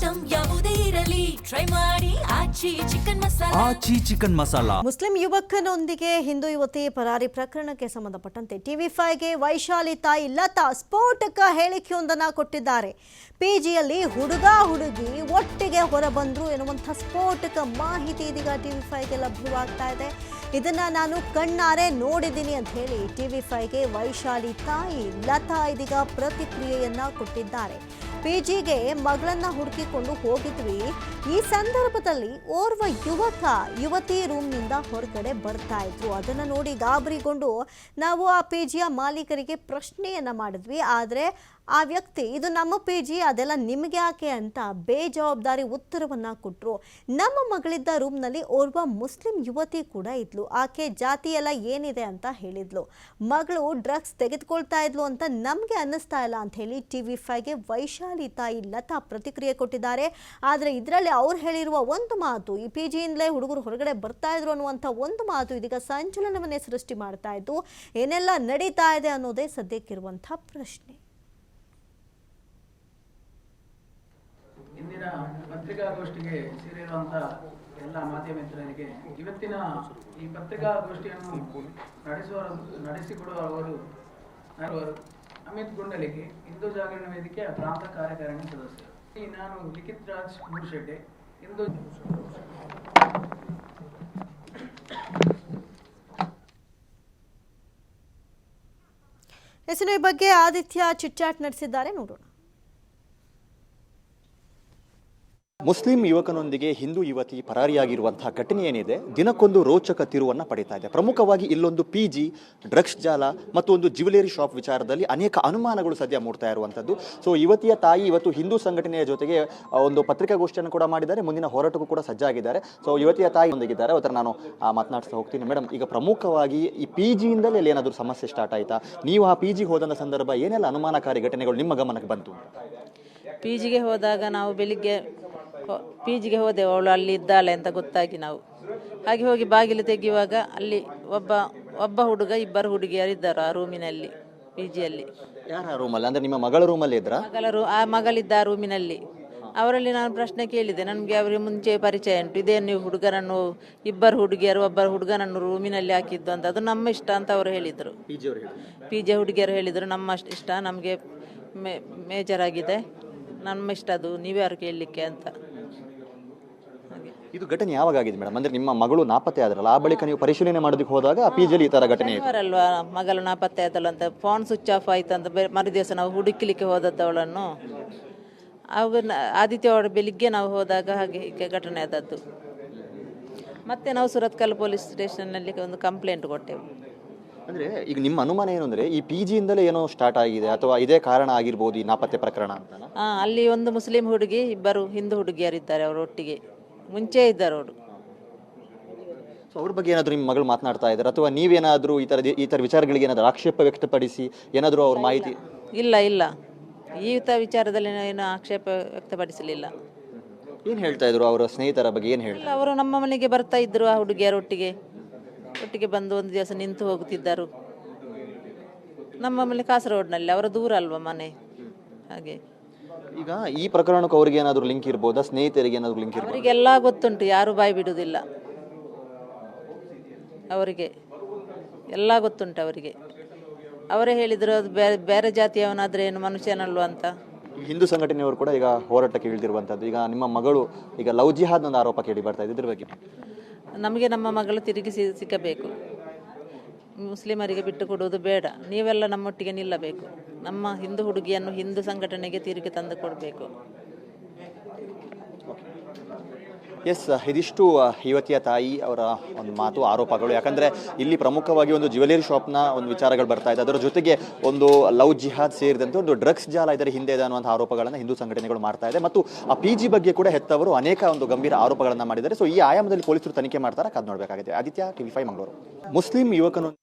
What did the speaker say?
Item ಯಾವುದೇ ಇರಲಿ. Try ಮಾಡಿ. Aachi chicken masala. Aachi chicken masala. Muslim ಯುವಕನೊಂದಿಗೆ Hindu ಯುವತಿ ಪರಾರಿ ಪ್ರಕರಣಕ್ಕೆ ಸಂಬಂಧಪಟ್ಟಂತೆ ಟಿವಿ ಫೈವ್ಗೆ ವೈಶಾಲಿ ತಾಯಿ ಲತಾ ಸ್ಫೋಟಕ ಹೇಳಿಕೆಯೊಂದನ್ನು ಕೊಟ್ಟಿದ್ದಾರೆ. ಪಿಜಿಯಲ್ಲಿ ಹುಡುಗ ಹುಡುಗಿ ಒಟ್ಟಿಗೆ ಹೊರಬಂದ್ರು ಎನ್ನುವಂಥ ಸ್ಫೋಟಕ ಮಾಹಿತಿ ಇದೀಗ ಟಿವಿ ಫೈವ್ಗೆ ಲಭ್ಯವಾಗ್ತಾ ಇದೆ. ಇದನ್ನ ನಾನು ಕಣ್ಣಾರೆ ನೋಡಿದ್ದೀನಿ ಅಂತ ಹೇಳಿ ಟಿವಿ ಫೈವ್ಗೆ ವೈಶಾಲಿ ತಾಯಿ ಲತಾ ಇದೀಗ ಪ್ರತಿಕ್ರಿಯೆಯನ್ನ ಕೊಟ್ಟಿದ್ದಾರೆ. ಪಿಜಿಗೆ ಮಗಳನ್ನ ಹುಡುಕಿಕೊಂಡು ಹೋಗಿದ್ವಿ. ಈ ಸಂದರ್ಭದಲ್ಲಿ ಓರ್ವ ಯುವಕ ಯುವತಿ ರೂಮ್ನಿಂದ ಹೊರಗಡೆ ಬರ್ತಾ ಇದ್ರು. ಅದನ್ನು ನೋಡಿ ಗಾಬರಿಗೊಂಡು ನಾವು ಆ ಪಿ ಜಿಯ ಮಾಲೀಕರಿಗೆ ಪ್ರಶ್ನೆಯನ್ನ ಮಾಡಿದ್ವಿ. ಆದರೆ ಆ ವ್ಯಕ್ತಿ, ಇದು ನಮ್ಮ ಪಿ ಜಿ, ಅದೆಲ್ಲ ನಿಮಗೆ ಯಾಕೆ ಅಂತ ಬೇಜವಾಬ್ದಾರಿ ಉತ್ತರವನ್ನು ಕೊಟ್ಟರು ನಮ್ಮ ಮಗಳಿದ್ದ ರೂಮ್ನಲ್ಲಿ ಓರ್ವ ಮುಸ್ಲಿಂ ಯುವತಿ ಕೂಡ ಇದ್ಲು. ಆಕೆ ಜಾತಿ ಎಲ್ಲ ಏನಿದೆ ಅಂತ ಹೇಳಿದ್ಲು. ಮಗಳು ಡ್ರಗ್ಸ್ ತೆಗೆದುಕೊಳ್ತಾ ಇದ್ಲು ಅಂತ ನಮಗೆ ಅನ್ನಿಸ್ತಾ ಇಲ್ಲ ಅಂತ ಹೇಳಿ ಟಿ ವಿ ಫೈವ್ಗೆ ವೈಶಾಲಿ ತಾಯಿ ಲತಾ ಪ್ರತಿಕ್ರಿಯೆ ಕೊಟ್ಟಿದ್ದಾರೆ. ಆದರೆ ಇದರಲ್ಲಿ ಅವ್ರು ಹೇಳಿರುವ ಒಂದು ಮಾತು, ಈ ಪಿ ಜಿಯಿಂದಲೇ ಹುಡುಗರು ಹೊರಗಡೆ ಬರ್ತಾ ಇದ್ರು ಅನ್ನುವಂಥ ಒಂದು ಮಾತು ಇದೀಗ ಸಂಚಲನವನ್ನೇ ಸೃಷ್ಟಿ ಮಾಡ್ತಾ ಇದ್ದು, ಏನೆಲ್ಲ ನಡೀತಾ ಇದೆ ಅನ್ನೋದೇ ಸದ್ಯಕ್ಕಿರುವಂಥ ಪ್ರಶ್ನೆ. ಇಂದಿನ ಪತ್ರಿಕಾಗೋಷ್ಠಿಗೆ ಸೇರಿರುವಂಥ ಎಲ್ಲ ಮಾಧ್ಯಮ ಮಿತ್ರರಿಗೆ ಇವತ್ತಿನ ಈ ಪತ್ರಿಕಾಗೋಷ್ಠಿಯನ್ನು ನಡೆಸುವ ನಡೆಸಿಕೊಡುವವರು ಅಮಿತ್ ಗುಂಡಲಿಗೆ ಹಿಂದೂ ಜಾಗರಣ ವೇದಿಕೆಯ ಪ್ರಾಂತ ಕಾರ್ಯಕಾರಿಣಿ ಸದಸ್ಯರು. ಈ ನಾನು ಲಿಖಿತ್ ರಾಜ್ ಮೂರ್ಶೆಡ್ಡೆ ಹಿಂದೂ ಹೆಸರು ಬಗ್ಗೆ ಆದಿತ್ಯ ಚಿಟ್ಚಾಟ್ ನಡೆಸಿದ್ದಾರೆ, ನೋಡೋಣ. ಮುಸ್ಲಿಂ ಯುವಕನೊಂದಿಗೆ ಹಿಂದೂ ಯುವತಿ ಪರಾರಿಯಾಗಿರುವಂತಹ ಘಟನೆ ಏನಿದೆ? ದಿನಕ್ಕೊಂದು ರೋಚಕ ತಿರುವನ್ನು ಪಡೀತಾ ಇದೆ. ಪ್ರಮುಖವಾಗಿ ಇಲ್ಲೊಂದು ಪಿ ಜಿ ಡ್ರಗ್ಸ್ ಜಾಲ ಮತ್ತು ಒಂದು ಜ್ಯುವೆಲರಿ ಶಾಪ್ ವಿಚಾರದಲ್ಲಿ ಅನೇಕ ಅನುಮಾನಗಳು ಸದ್ಯ ಮೂಡ್ತಾ ಇರುವಂಥದ್ದು. ಸೊ ಯುವತಿಯ ತಾಯಿ ಇವತ್ತು ಹಿಂದೂ ಸಂಘಟನೆಯ ಜೊತೆಗೆ ಒಂದು ಪತ್ರಿಕಾಗೋಷ್ಠಿಯನ್ನು ಕೂಡ ಮಾಡಿದ್ದಾರೆ. ಮುಂದಿನ ಹೋರಾಟಕ್ಕೂ ಕೂಡ ಸಜ್ಜಾಗಿದ್ದಾರೆ. ಸೊ ಯುವತಿಯ ತಾಯಿ ಒಂದಿಗಿದ್ದಾರೆ. ಅವತ್ತರ ನಾನು ಮಾತನಾಡ್ತಾ ಹೋಗ್ತೀನಿ. ಮೇಡಮ್ ಈಗ ಪ್ರಮುಖವಾಗಿ ಈ ಪಿ ಜಿಯಿಂದಲೇ ಏನಾದರೂ ಸಮಸ್ಯೆ ಸ್ಟಾರ್ಟ್ ಆಯಿತಾ? ನೀವು ಆ ಪಿ ಜಿ ಹೋದಂಥ ಸಂದರ್ಭ ಏನೆಲ್ಲ ಅನುಮಾನಕಾರಿ ಘಟನೆಗಳು ನಿಮ್ಮ ಗಮನಕ್ಕೆ ಬಂತು? ಪಿ ಜಿಗೆ ಹೋದಾಗ ನಾವು ಬೆಳಿಗ್ಗೆ ಪಿ ಜಿಗೆ ಹೋದೆವು ಅವಳು ಅಲ್ಲಿ ಇದ್ದಾಳೆ ಅಂತ ಗೊತ್ತಾಗಿ ನಾವು. ಹಾಗೆ ಹೋಗಿ ಬಾಗಿಲು ತೆಗೆಯುವಾಗ ಅಲ್ಲಿ ಒಬ್ಬ ಒಬ್ಬ ಹುಡುಗ ಇಬ್ಬರು ಹುಡುಗಿಯರಿದ್ದರು ಆ ರೂಮಿನಲ್ಲಿ ಪಿ ಜಿಯಲ್ಲಿ ಯಾರ ರೂಮಲ್ಲಿ? ಅಂದ್ರೆ ನಿಮ್ಮ ಮಗಳ ರೂಮಲ್ಲಿ ಇದ್ರಾ? ಮಗಳ ರೂ ಆ ಮಗಳಿದ್ದ ಆ ರೂಮಿನಲ್ಲಿ. ಅವರಲ್ಲಿ ನಾನು ಪ್ರಶ್ನೆ ಕೇಳಿದೆ ನನಗೆ ಅವರಿಗೆ ಮುಂಚೆ ಪರಿಚಯ ಉಂಟು. ಇದೇ ನೀವು ಹುಡುಗರನ್ನು ಇಬ್ಬರು ಹುಡುಗಿಯರು ಒಬ್ಬರು ಹುಡುಗನನ್ನು ರೂಮಿನಲ್ಲಿ ಹಾಕಿದ್ದು ಅಂತ. ಅದು ನಮ್ಮ ಇಷ್ಟ ಅಂತ ಅವರು ಹೇಳಿದರು. ಪಿ ಜಿ ಹುಡುಗಿಯರು ಹೇಳಿದರು ನಮ್ಮ ಇಷ್ಟ ನಮಗೆ ಮೇ ಮೇಜರ್ ಆಗಿದೆ ನಮ್ಮ ಇಷ್ಟ ಅದು ನೀವ್ಯಾರು ಕೇಳಲಿಕ್ಕೆ ಅಂತ. ಇದು ಘಟನೆ ಯಾವಾಗ ಆಗಿದೆ ಮೇಡಮ್? ಅಂದ್ರೆ ನಿಮ್ಮ ಮಗಳು ನಾಪತ್ತೆ ಆದ್ರಲ್ಲ ಆ ಬಳಿಕ ನೀವು ಪರಿಶೀಲನೆ ಮಾಡೋದಕ್ಕೆ ಹೋದಾಗ ಆ ಪಿಜಿಯಲ್ಲಿ ಈ ತರ ಘಟನೆ ಆಯ್ತು. ಮಗಳು ನಾಪತ್ತೆ ಆದಲ್ಲಂತ ಅಂತ ಫೋನ್ ಸ್ವಿಚ್ ಆಫ್ ಆಯ್ತು ಅಂತ ಬೆ- ಮರುದಿವಸ ನಾವು ಹುಡುಕಲಿಕ್ಕೆ ಹೋದದ್ದು ಅವಳನ್ನು. ಆದಿತ್ಯವಾರ ಆದಿತ್ಯ ಅವರ ಬೆಳಿಗ್ಗೆ ನಾವು ಹೋದಾಗ ಹಾಗೆ ಹೀಗೆ ಘಟನೆ ಆದದ್ದು. ಮತ್ತೆ ನಾವು ಸುರತ್ಕಲ್ ಪೊಲೀಸ್ ಸ್ಟೇಷನ್ನಲ್ಲಿ ಒಂದು ಕಂಪ್ಲೇಂಟ್ ಕೊಟ್ಟೆವು. ಅಂದ್ರೆ ಈಗ ನಿಮ್ಮ ಅನುಮಾನ ಏನು ಅಂದ್ರೆ ಈ ಪಿ ಜಿಯಿಂದಲೇ ಏನೋ ಸ್ಟಾರ್ಟ್ ಆಗಿದೆ ಅಥವಾ ಇದೇ ಕಾರಣ ಆಗಿರ್ಬೋದು ಈ ನಾಪತ್ತೆ ಪ್ರಕರಣ ಅಂತ ಅಲ್ಲಿ ಒಂದು ಮುಸ್ಲಿಂ ಹುಡುಗಿ ಇಬ್ಬರು ಹಿಂದೂ ಹುಡುಗಿಯರಿದ್ದಾರೆ ಅವರು ಒಟ್ಟಿಗೆ. ಮುಂಚೆ ಇದ್ದಾರೆ ಅವರು. ಸೊ ಅವ್ರ ಬಗ್ಗೆ ಏನಾದರೂ ನಿಮ್ಮ ಮಗಳು ಮಾತನಾಡ್ತಾ ಇದ್ದಾರೆ? ಅಥವಾ ನೀವೇನಾದರೂ ಈ ಥರದ ಈ ಥರ ವಿಚಾರಗಳಿಗೆ ಏನಾದರೂ ಆಕ್ಷೇಪ ವ್ಯಕ್ತಪಡಿಸಿ ಏನಾದರೂ ಅವ್ರ ಮಾಹಿತಿ ಇಲ್ಲ ಇಲ್ಲ. ಈ ಈತ ವಿಚಾರದಲ್ಲಿ ಏನು ಆಕ್ಷೇಪ ವ್ಯಕ್ತಪಡಿಸಲಿಲ್ಲ. ಏನು ಹೇಳ್ತಾ ಇದ್ರು ಅವರ ಸ್ನೇಹಿತರ ಬಗ್ಗೆ ಏನು ಹೇಳ್ತಾರೆ ಇಲ್ಲ ಅವರು ನಮ್ಮ ಮನೆಗೆ ಬರ್ತಾ ಇದ್ದರು ಆ ಹುಡುಗಿಯರೊಟ್ಟಿಗೆ ಒಟ್ಟಿಗೆ. ಒಟ್ಟಿಗೆ ಬಂದು ಒಂದು ದಿವಸ ನಿಂತು ಹೋಗುತ್ತಿದ್ದರು. ನಮ್ಮ ಮನೆ ಕಾಸರಗೋಡ್ನಲ್ಲಿ ಅವರ ದೂರ ಅಲ್ವಾ ಮನೆ? ಹಾಗೆ. ಈಗ ಈ ಪ್ರಕರಣಕ್ಕೆ ಅವ್ರಿಗೆ ಏನಾದರೂ ಲಿಂಕ್ ಇರ್ಬೋದಾ? ಸ್ನೇಹಿತರಿಗೆ ಏನಾದರೂ ಲಿಂಕ್ ಇರ್ಬೋದು? ಅವರಿಗೆಲ್ಲ ಗೊತ್ತುಂಟು ಯಾರು ಬಾಯಿ ಬಿಡುವುದಿಲ್ಲ. ಅವರಿಗೆ ಎಲ್ಲ ಗೊತ್ತುಂಟು ಅವರಿಗೆ. ಅವರೇ ಹೇಳಿದರು ಅದು ಬೇರೆ ಬೇರೆ ಜಾತಿಯವನಾದ್ರೆ ಏನು ಮನುಷ್ಯನಲ್ವ ಅಂತ. ಹಿಂದೂ ಸಂಘಟನೆಯವರು ಕೂಡ ಈಗ ಹೋರಾಟಕ್ಕೆ ಇಳಿದಿರುವಂಥದ್ದು ಈಗ ನಿಮ್ಮ ಮಗಳು ಈಗ ಲವ್ ಜಿಹಾದ್ ಒಂದು ಆರೋಪ ಕೇಳಿ ಬರ್ತಾ ಇದೆ. ಇದ್ರ ಬಗ್ಗೆ. ನಮಗೆ ನಮ್ಮ ಮಗಳು ತಿರುಗಿ ಸಿ- ಸಿಕ್ಕಬೇಕು. ಮುಸ್ಲಿಮರಿಗೆ ಬಿಟ್ಟು ಕೊಡುವುದು ಬೇಡ. ನೀವೆಲ್ಲ ನಮ್ಮೊಟ್ಟಿಗೆ ನಿಲ್ಲಬೇಕು. ನಮ್ಮ ಹಿಂದೂ ಹುಡುಗಿಯನ್ನು ಹಿಂದೂ ಸಂಘಟನೆಗೆ ತಿರುಗಿ ತಂದು ಕೊಡಬೇಕು. ಎಸ್ ಇದಿಷ್ಟು ಆ, ಯುವತಿಯ ತಾಯಿ ಅವರ ಒಂದು ಮಾತು ಆರೋಪಗಳು. ಯಾಕಂದ್ರೆ ಇಲ್ಲಿ ಪ್ರಮುಖವಾಗಿ ಒಂದು ಜ್ಯುವೆಲರಿ ಶಾಪ್ನ ಒಂದು ವಿಚಾರಗಳು ಬರ್ತಾ ಇದೆ. ಅದರ ಜೊತೆಗೆ ಒಂದು ಲವ್ ಜಿಹಾದ್ ಸೇರಿದಂತೆ ಒಂದು ಡ್ರಗ್ಸ್ ಜಾಲ ಇದರ ಹಿಂದೆ ಇದೆ ಅನ್ನುವಂಥ ಆರೋಪಗಳನ್ನು ಹಿಂದೂ ಸಂಘಟನೆಗಳು ಮಾಡ್ತಾ ಇದೆ. ಮತ್ತು ಆ ಪಿ ಜಿ ಬಗ್ಗೆ ಕೂಡ ಹೆತ್ತವರು ಅನೇಕ ಒಂದು ಗಂಭೀರ ಆರೋಪಗಳನ್ನು ಮಾಡಿದ್ದಾರೆ. ಸೊ ಈ ಆಯಾಮದಲ್ಲಿ ಪೊಲೀಸರು ತನಿಖೆ ಮಾಡ್ತಾರೆ? ಕಾದ್ ನೋಡಬೇಕಾಗಿದೆ. Aditya TV five Mangaluru Muslim ಯುವಕನು